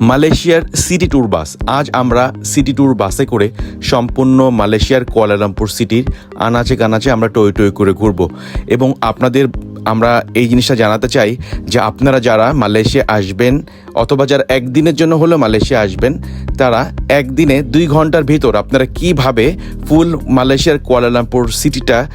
মালয়েশিয়ার city tour বাস। আজ আমরা সিটি ট্যুর বাসে করে সম্পূর্ণ মালয়েশিয়ার কোয়ালালামপুর সিটির আনাচে কানাচে আমরা টয় টয় করে ঘুরবো। এবং আপনাদের আমরা এই জিনিসটা জানাতে চাই যে আপনারা যারা মালয়েশিয়া আসবেন অথবা যারা একদিনের জন্য হলেও মালয়েশিয়া আসবেন, তারা একদিনে দুই ঘণ্টার ভিতর আপনারা কীভাবে ফুল মালয়েশিয়ার কুয়ালালামপুর সিটিটা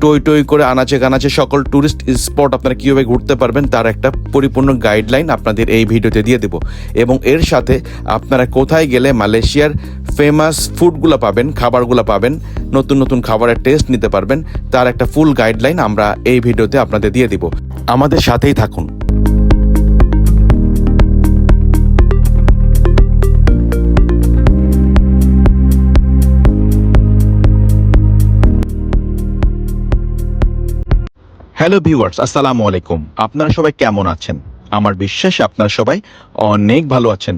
টই টই করে আনাচে কানাচে সকল ট্যুরিস্ট স্পট আপনারা কীভাবে ঘুরতে পারবেন তার একটা পরিপূর্ণ গাইডলাইন আপনাদের এই ভিডিওতে দিয়ে দেব। এবং এর সাথে আপনারা কোথায় গেলে মালয়েশিয়ার ফেমাস ফুডগুলো পাবেন, খাবারগুলো পাবেন, নতুন নতুন খাবারের টেস্ট নিতে পারবেন, তার একটা ফুল গাইডলাইন আমরা এই ভিডিওতে আপনাদের দিয়ে দিব। আমাদের সাথেই থাকুন। হ্যালো ভিউয়ার্স আসসালামু আলাইকুম। আপনারা সবাই কেমন আছেন? আমার বিশ্বাস আপনারা সবাই অনেক ভালো আছেন।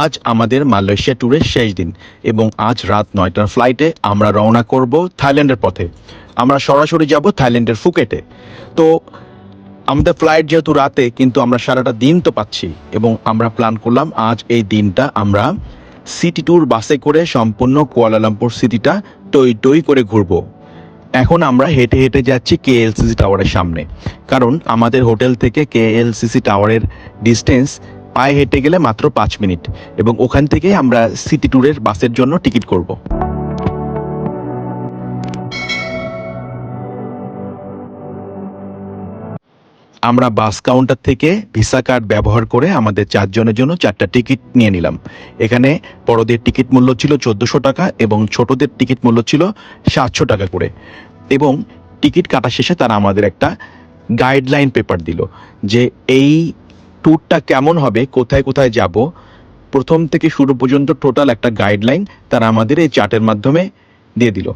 আজ আমাদের মালয়েশিয়া ট্যুরের শেষ দিন এবং আজ রাত নয়টার ফ্লাইটে আমরা রওনা করব থাইল্যান্ডের পথে। আমরা সরাসরি যাব থাইল্যান্ডের ফুকেটে। তো, আমাদের ফ্লাইট যেহেতু রাতে, কিন্তু আমরা সারাটা দিন তো পাচ্ছি এবং আমরা প্ল্যান করলাম আজ এই দিনটা আমরা সিটি ট্যুর বাসে করে সম্পূর্ণ কুয়ালালামপুর সিটিটা টই টই করে ঘুরবো। এখন আমরা হেঁটে হেঁটে যাচ্ছি কেএলসিসি টাওয়ারের সামনে। কারণ আমাদের হোটেল থেকে কেএলসিসি টাওয়ারের ডিস্টেন্স পায়ে হেঁটে গেলে মাত্র পাঁচ মিনিট। এবং ওখান থেকে আমরা সিটি ট্যুরের বাসের জন্য টিকিট করব। আমরা বাস কাউন্টার থেকে ভিসা কার্ড ব্যবহার করে আমাদের চারজনের জন্য চারটা টিকিট নিয়ে নিলাম। এখানে বড়দের টিকিট মূল্য ছিল চোদ্দোশো টাকা এবং ছোটদের টিকিট মূল্য ছিল সাতশো টাকা করে। এবং টিকিট কাটা শেষে তারা আমাদের একটা গাইডলাইন পেপার দিল যে এই ট্যুরটা কেমন হবে, কোথায় কোথায় যাব। প্রথম থেকে শুরু পর্যন্ত টোটাল একটা গাইডলাইন তারা আমাদের এই চার্টের মাধ্যমে দিয়ে দিল।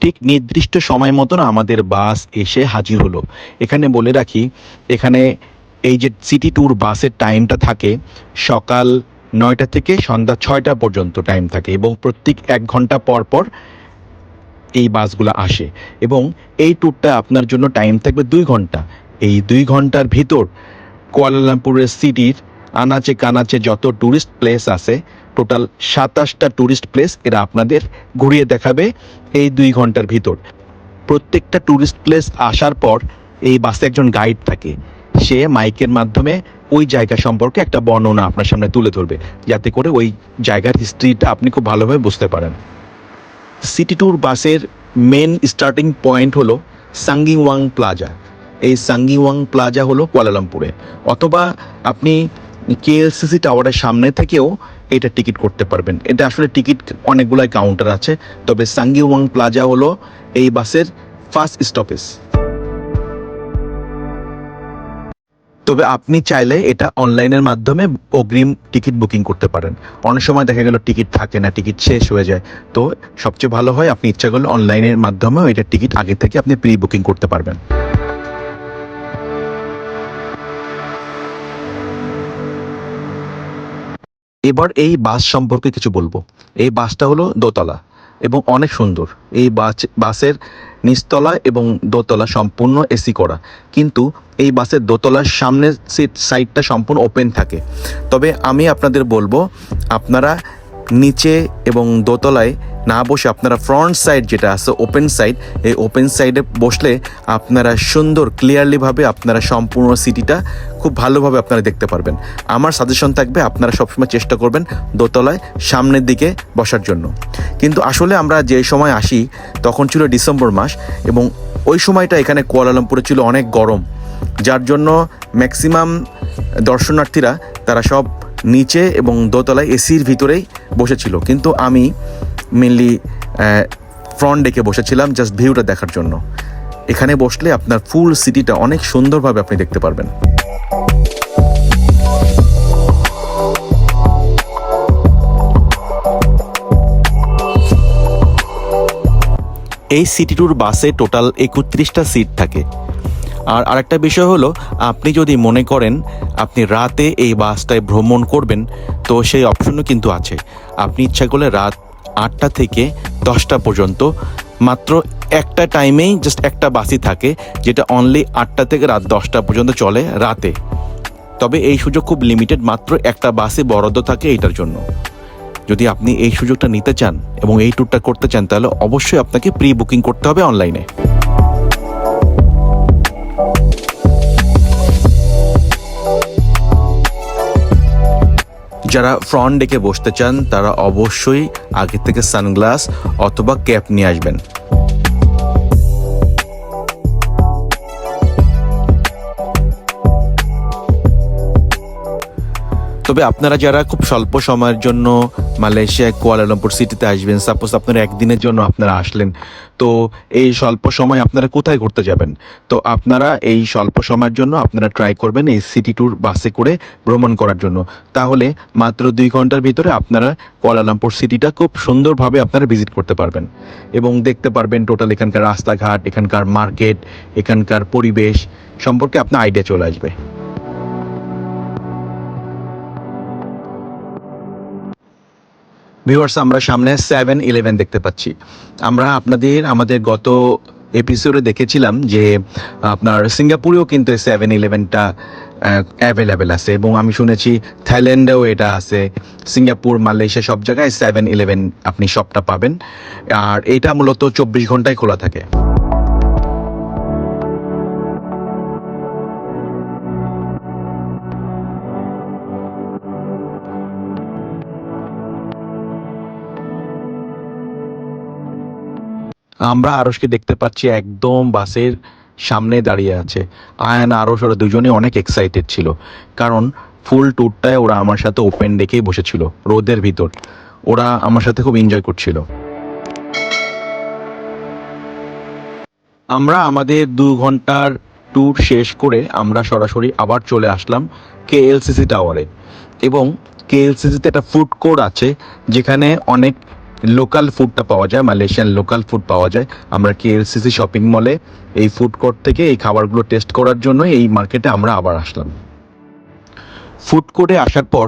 ঠিক নির্দিষ্ট সময় মতন আমাদের বাস এসে হাজির হলো। এখানে বলে রাখি, এখানে এই যে সিটি ট্যুর বাসের টাইমটা থাকে, সকাল নয়টা থেকে সন্ধ্যা ছয়টা পর্যন্ত টাইম থাকে এবং প্রত্যেক এক ঘণ্টা পর পর এই বাসগুলো আসে এবং এই ট্যুরটা আপনার জন্য টাইম থাকবে দুই ঘণ্টা। এই দুই ঘণ্টার ভিতর কুয়ালালামপুরের সিটির আনাচে কানাচে যত ট্যুরিস্ট প্লেস আছে টোটাল সাতাশটা ট্যুরিস্ট প্লেস এরা আপনাদের ঘুরিয়ে দেখাবে এই দুই ঘণ্টার ভিতর। প্রত্যেকটা ট্যুরিস্ট প্লেস আসার পর এই বাসে একজন গাইড থাকে। সে মাইকের মাধ্যমে ওই জায়গা সম্পর্কে একটা বর্ণনা আপনার সামনে তুলে ধরবে, যাতে করে ওই জায়গার হিস্ট্রিটা আপনি খুব ভালোভাবে বুঝতে পারেন। সিটি ট্যুর বাসের মেন স্টার্টিং পয়েন্ট হলো সাঙ্গিওয়াং প্লাজা এই সাঙ্গিওয়াং প্লাজা হলো কুয়ালালামপুরে অথবা আপনি কেএলসিসি টাওয়ারের সামনে থেকেও এটা টিকিট করতে পারবেন। এটা আসলে টিকিট অনেকগুলাই কাউন্টার আছে। তবে সাঙ্গিওয়াং প্লাজা হলো এই বাসের ফার্স্ট স্টপেজ তবে আপনি চাইলে এটা অনলাইনের মাধ্যমে অগ্রিম টিকিট বুকিং করতে পারেন। অনেক সময় দেখা গেল টিকিট থাকে না, টিকিট শেষ হয়ে যায়। তো সবচেয়ে ভালো হয়, আপনি ইচ্ছা করলে অনলাইনের মাধ্যমেও এটা টিকিট আগে থেকে আপনি প্রি বুকিং করতে পারবেন। এবার এই বাস সম্পর্কে কিছু বলব। এই বাসটা হলো দোতলা এবং অনেক সুন্দর। এই বাস, বাসের নিচতলা এবং দোতলা সম্পূর্ণ এসি করা। কিন্তু এই বাসের দোতলার সামনের সিট সাইডটা সম্পূর্ণ ওপেন থাকে। তবে আমি আপনাদের বলব, আপনারা নিচে এবং দোতলায় না বসে আপনারা ফ্রন্ট সাইড যেটা আছে ওপেন সাইড এই ওপেন সাইডে বসলে আপনারা সুন্দর ক্লিয়ারলিভাবে আপনারা সম্পূর্ণ সিটিটা খুব ভালোভাবে আপনারা দেখতে পারবেন। আমার সাজেশন থাকবে, আপনারা সবসময় চেষ্টা করবেন দোতলায় সামনের দিকে বসার জন্য। কিন্তু আসলে আমরা যে সময় আসি, তখন ছিল ডিসেম্বর মাস এবং ওই সময়টা এখানে কুয়ালালামপুরে ছিল অনেক গরম। যার জন্য ম্যাক্সিমাম দর্শনার্থীরা, তারা সব নিচে এবং দোতলায় এসির ভিতরেই বসেছিল। কিন্তু আমি মেনলি ফ্রন্ট ডেকে বসেছিলাম জাস্ট ভিউটা দেখার জন্য। এখানে বসলে আপনার ফুল সিটিটা অনেক সুন্দরভাবে আপনি দেখতে পারবেন। এই সিটি ট্যুর বাসে টোটাল একত্রিশটা সিট থাকে। আর আরেকটা বিষয় হলো, আপনি যদি মনে করেন আপনি রাতে এই বাসটায় ভ্রমণ করবেন, তো সেই অপশনও কিন্তু আছে। আপনি ইচ্ছা করলে রাত আটটা থেকে দশটা পর্যন্ত, মাত্র একটা টাইমেই জাস্ট একটা বাসই থাকে, যেটা অনলি আটটা থেকে রাত দশটা পর্যন্ত চলে রাতে। তবে এই সুযোগ খুব লিমিটেড মাত্র একটা বাসে বরাদ্দ থাকে এটার জন্য। যদি আপনি এই সুযোগটা নিতে চান এবং এই ট্যুরটা করতে চান, তাহলে অবশ্যই আপনাকে প্রি বুকিং করতে হবে অনলাইনে যারা ফ্রন্ট ডেকে বসতে চান, তারা অবশ্যই আগে থেকে সানগ্লাস অথবা ক্যাপ নিয়ে আসবেন। তবে আপনারা যারা খুব স্বল্প সময়ের জন্য মালয়েশিয়া, কুয়ালালামপুর সিটিতে আসবেন। সাপোজ আপনারা একদিনের জন্য আপনারা আসলেন। তো এই স্বল্প সময় আপনারা কোথায় ঘুরতে যাবেন? তো আপনারা এই স্বল্প সময়ের জন্য আপনারা ট্রাই করবেন এই সিটি ট্যুর বাসে করে ভ্রমণ করার জন্য। তাহলে মাত্র দুই ঘণ্টার ভিতরে আপনারা কুয়ালালামপুর সিটিটা খুব সুন্দরভাবে আপনারা ভিজিট করতে পারবেন। এবং দেখতে পারবেন টোটাল এখানকার রাস্তাঘাট, এখানকার মার্কেট এখানকার পরিবেশ সম্পর্কে আপনার আইডিয়া চলে আসবে। ভিউয়ার্স আমরা সামনে সেভেন ইলেভেন দেখতে পাচ্ছি। আমরা আপনাদের, আমাদের গত এপিসোডে দেখেছিলাম যে, আপনার সিঙ্গাপুরেও কিন্তু এই সেভেন ইলেভেনটা অ্যাভেলেবেল আছে। এবং আমি শুনেছি থাইল্যান্ডেও এটা আছে। সিঙ্গাপুর, মালয়েশিয়া সব জায়গায় সেভেন ইলেভেন আপনি শপটা পাবেন। আর এটা মূলত চব্বিশ ঘন্টায় খোলা থাকে। আমরা আরসকে দেখতে পাচ্ছি একদম বাসের সামনে দাঁড়িয়ে আছে। আয়ান আরস ওরা দুজনে অনেক এক্সাইটেড ছিল। কারণ ফুল ট্যুরটায় ওরা আমার সাথে ওপেন ডেকেই বসেছিল, রোদের ভিতর। ওরা আমার সাথে খুব এনজয় করছিল। আমরা আমাদের দু ঘণ্টার ট্যুর শেষ করে আমরা সরাসরি আবার চলে আসলাম কেএলসিসি টাওয়ারে এবং কেএলসিসিতে একটা ফুড কোর্ট আছে, যেখানে অনেক লোকাল ফুডটা পাওয়া যায় মালয়েশিয়ান লোকাল ফুড পাওয়া যায়। আমরা কেএলসিসি শপিং মলে এই ফুড কোর্ট থেকে এই খাবারগুলো টেস্ট করার জন্য এই মার্কেটে আমরা আবার আসলাম। ফুড কোর্টে আসার পর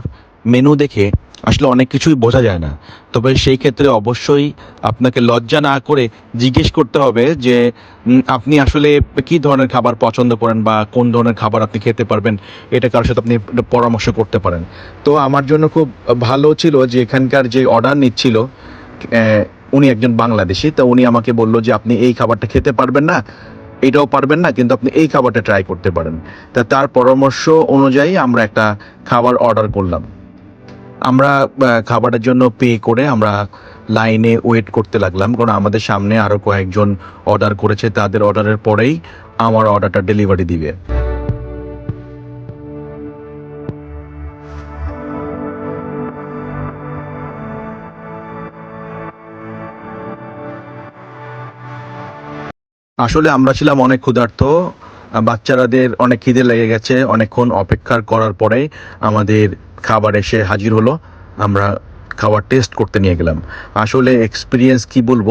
মেনু দেখে আসলে অনেক কিছুই বোঝা যায় না। তবে সেই ক্ষেত্রে অবশ্যই আপনাকে লজ্জা না করে জিজ্ঞেস করতে হবে যে আপনি আসলে কি ধরনের খাবার পছন্দ করেন বা কোন ধরনের খাবার আপনি খেতে পারবেন, এটা কারোর সাথে আপনি পরামর্শ করতে পারেন। তো আমার জন্য খুব ভালো ছিল যে এখানকার যে অর্ডার নিচ্ছিল উনি একজন বাংলাদেশি, তো উনি আমাকে বলল যে আপনি এই খাবারটা খেতে পারবেন না, এটাও পারবেন না, কিন্তু আপনি এই খাবারটা ট্রাই করতে পারেন। তা তার পরামর্শ অনুযায়ী আমরা একটা খাবার অর্ডার করলাম। আমরা খাবারের জন্য পে করে আমরা লাইনে ওয়েট করতে লাগলাম, কারণ আমাদের সামনে আরও কয়েকজন অর্ডার করেছে, তাদের অর্ডারের পরেই আমার অর্ডারটা ডেলিভারি দিবে। আসলে আমরা ছিলাম অনেক ক্ষুধার্ত, বাচ্চারাদের অনেক খিদে লেগে গেছে, অনেকক্ষণ অপেক্ষা করার পরে আমাদের খাবার এসে হাজির হলো, আমরা খাবার টেস্ট করতে নিয়ে গেলাম। আসলে এক্সপিরিয়েন্স কি বলব?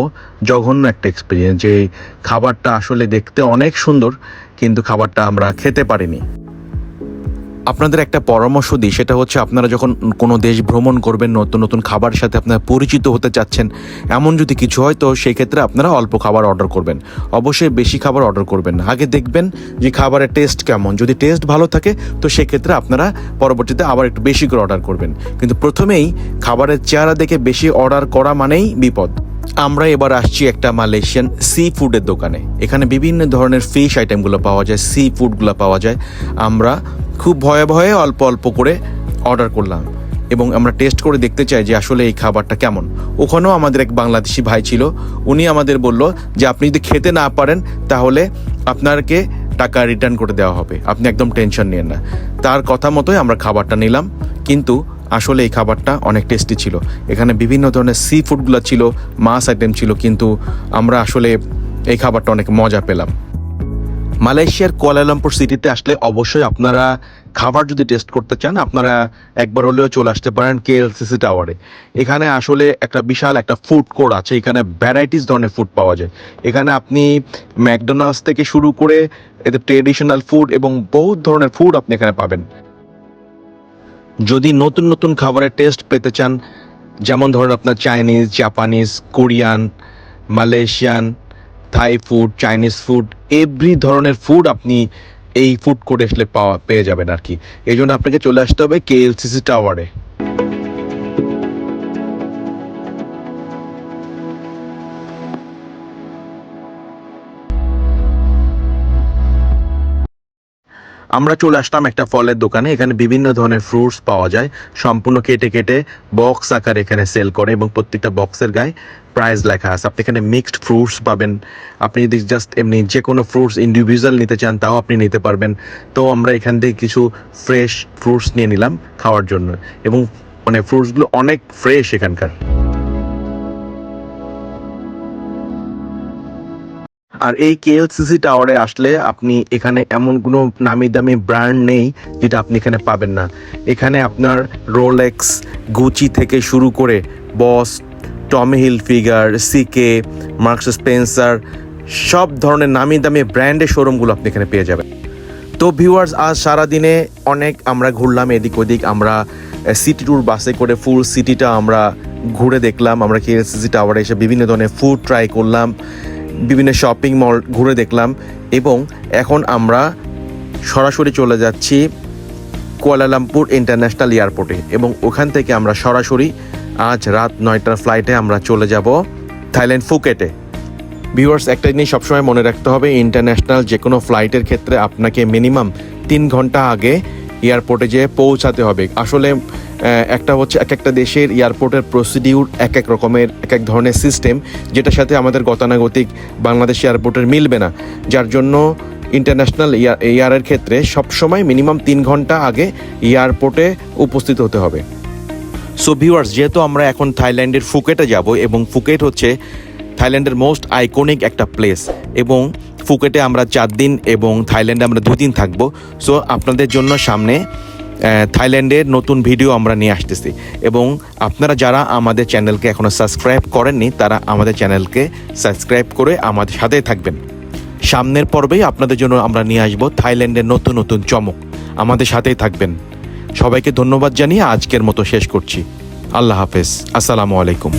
জঘন্য একটা এক্সপিরিয়েন্স যে খাবারটা আসলে দেখতে অনেক সুন্দর, কিন্তু খাবারটা আমরা খেতে পারিনি। আপনাদের একটা পরামর্শ দিই, সেটা হচ্ছে আপনারা যখন কোনো দেশ ভ্রমণ করবেন, নতুন নতুন খাবারের সাথে আপনারা পরিচিত হতে চাচ্ছেন, এমন যদি কিছু হয়, তো সেই ক্ষেত্রে আপনারা অল্প খাবার অর্ডার করবেন। অবশ্যই বেশি খাবার অর্ডার করবেন আগে দেখবেন যে খাবারের টেস্ট কেমন। যদি টেস্ট ভালো থাকে, তো সেক্ষেত্রে আপনারা পরবর্তীতে আবার একটু বেশি করে অর্ডার করবেন। কিন্তু প্রথমেই খাবারের চেহারা দেখে বেশি অর্ডার করা মানেই বিপদ। আমরা এবার আসছি একটা মালয়েশিয়ান সি ফুডের দোকানে। এখানে বিভিন্ন ধরনের ফিশ আইটেমগুলো পাওয়া যায় সি ফুডগুলো পাওয়া যায়। আমরা খুব ভয়ে ভয়ে অল্প অল্প করে অর্ডার করলাম এবং আমরা টেস্ট করে দেখতে চাই যে আসলে এই খাবারটা কেমন। ওখানেও আমাদের এক বাংলাদেশি ভাই ছিল, উনি আমাদের বলল যে আপনি যদি খেতে না পারেন, তাহলে আপনাকে টাকা রিটার্ন করে দেওয়া হবে। আপনি একদম টেনশন নিয়েন না। তার কথা মতোই আমরা খাবারটা নিলাম, কিন্তু আসলে এই খাবারটা অনেক টেস্টি ছিল। এখানে বিভিন্ন ধরনের সি ফুডগুলো ছিল, মাছ আইটেম ছিল, কিন্তু আমরা আসলে এই খাবারটা অনেক মজা পেলাম। মালয়েশিয়ার কুয়ালালামপুর সিটিতে আসলে অবশ্যই আপনারা খাবার যদি টেস্ট করতে চান, আপনারা একবার হলেও চলে আসতে পারেন কেএলসিসি টাওয়ারে এখানে আসলে একটা বিশাল একটা ফুড কোর্ট আছে, এখানে ভ্যারাইটিস ধরনের ফুড পাওয়া যায়। এখানে আপনি ম্যাকডোনাল্ডস থেকে শুরু করে এতে ট্রেডিশনাল ফুড এবং বহুত ধরনের ফুড আপনি এখানে পাবেন। যদি নতুন নতুন খাবারের টেস্ট পেতে চান, যেমন ধরুন আপনার Chinese Japanese Korean Malaysian Thai food Chinese food every ধরনের ফুড আপনি এই ফুড কোর্টে আসলে পাওয়া, পেয়ে যাবেন আর কি। এই জন্য আপনাকে চলে আসতে হবে কে কেএলসিসি টাওয়ারে আমরা চলে আসলাম একটা ফলের দোকানে, এখানে বিভিন্ন ধরনের ফ্রুটস পাওয়া যায়। সম্পূর্ণ কেটে কেটে বক্স আকার এখানে সেল করে এবং প্রত্যেকটা বক্সের গায়ে প্রাইস লেখা আছে। আপনি এখানে মিক্সড ফ্রুটস পাবেন। আপনি যদি জাস্ট এমনি যে কোনো ফ্রুটস ইন্ডিভিজুয়াল নিতে চান, তাও আপনি নিতে পারবেন। তো আমরা এখান থেকে কিছু ফ্রেশ ফ্রুটস নিয়ে নিলাম খাওয়ার জন্য। এবং মানে ফ্রুটসগুলো অনেক ফ্রেশ এখানকার। আর এই কেএলসিসি টাওয়ারে আসলে আপনি এখানে এমন কোনো নামি দামি ব্র্যান্ড নেই যেটা আপনি এখানে পাবেন না। এখানে আপনার রোলেক্স গুচি থেকে শুরু করে Boss Tommy Hilfiger CK Marks Spencer সব ধরনের নামি দামি ব্র্যান্ডের শোরুমগুলো আপনি এখানে পেয়ে যাবেন। তো ভিউয়ার্স আজ সারাদিনে অনেক আমরা ঘুরলাম, এদিক ওদিক আমরা সিটি ট্যুর বাসে করে ফুল সিটিটা আমরা ঘুরে দেখলাম। আমরা কেএলসিসি টাওয়ারে এসে বিভিন্ন ধরনের ফুড ট্রাই করলাম। বিভিন্ন শপিং মল ঘুরে দেখলাম এবং এখন আমরা সরাসরি চলে যাচ্ছি কুয়ালালামপুর ইন্টারন্যাশনাল এয়ারপোর্টে এবং ওখান থেকে আমরা সরাসরি আজ রাত নয়টার ফ্লাইটে আমরা চলে যাব থাইল্যান্ড ফুকেটে ভিউয়ার্স একটা জিনিস সবসময় মনে রাখতে হবে ইন্টারন্যাশনাল যে কোনো ফ্লাইটের ক্ষেত্রে আপনাকে মিনিমাম তিন ঘণ্টা আগে এয়ারপোর্টে যেয়ে পৌঁছাতে হবে। আসলে একটা হচ্ছে এক একটা দেশের এয়ারপোর্টের প্রসিডিউর এক এক রকমের, এক এক ধরনের সিস্টেম, যেটার সাথে আমাদের গতানুগতিক বাংলাদেশ এয়ারপোর্টের মিলবে না। যার জন্য ইন্টারন্যাশনাল এয়ারের ক্ষেত্রে সবসময় মিনিমাম তিন ঘণ্টা আগে এয়ারপোর্টে উপস্থিত হতে হবে। সো ভিউয়ার্স যেহেতু আমরা এখন থাইল্যান্ডের ফুকেটে যাব এবং ফুকেট হচ্ছে থাইল্যান্ডের মোস্ট আইকনিক একটা প্লেস এবং ফুকেটে আমরা চার দিন এবং থাইল্যান্ডে আমরা দুদিন থাকব সো আপনাদের জন্য সামনে থাইল্যান্ডের নতুন ভিডিও আমরা নিয়ে আসতেছি। এবং আপনারা যারা আমাদের চ্যানেলকে এখনও সাবস্ক্রাইব করেননি, তারা আমাদের চ্যানেলকে সাবস্ক্রাইব করে আমাদের সাথেই থাকবেন। সামনের পর্বেই আপনাদের জন্য আমরা নিয়ে আসব থাইল্যান্ডের নতুন নতুন চমক। আমাদের সাথেই থাকবেন। সবাইকে ধন্যবাদ জানিয়ে আজকের মতো শেষ করছি। আল্লাহ হাফেজ। আসসালামু আলাইকুম।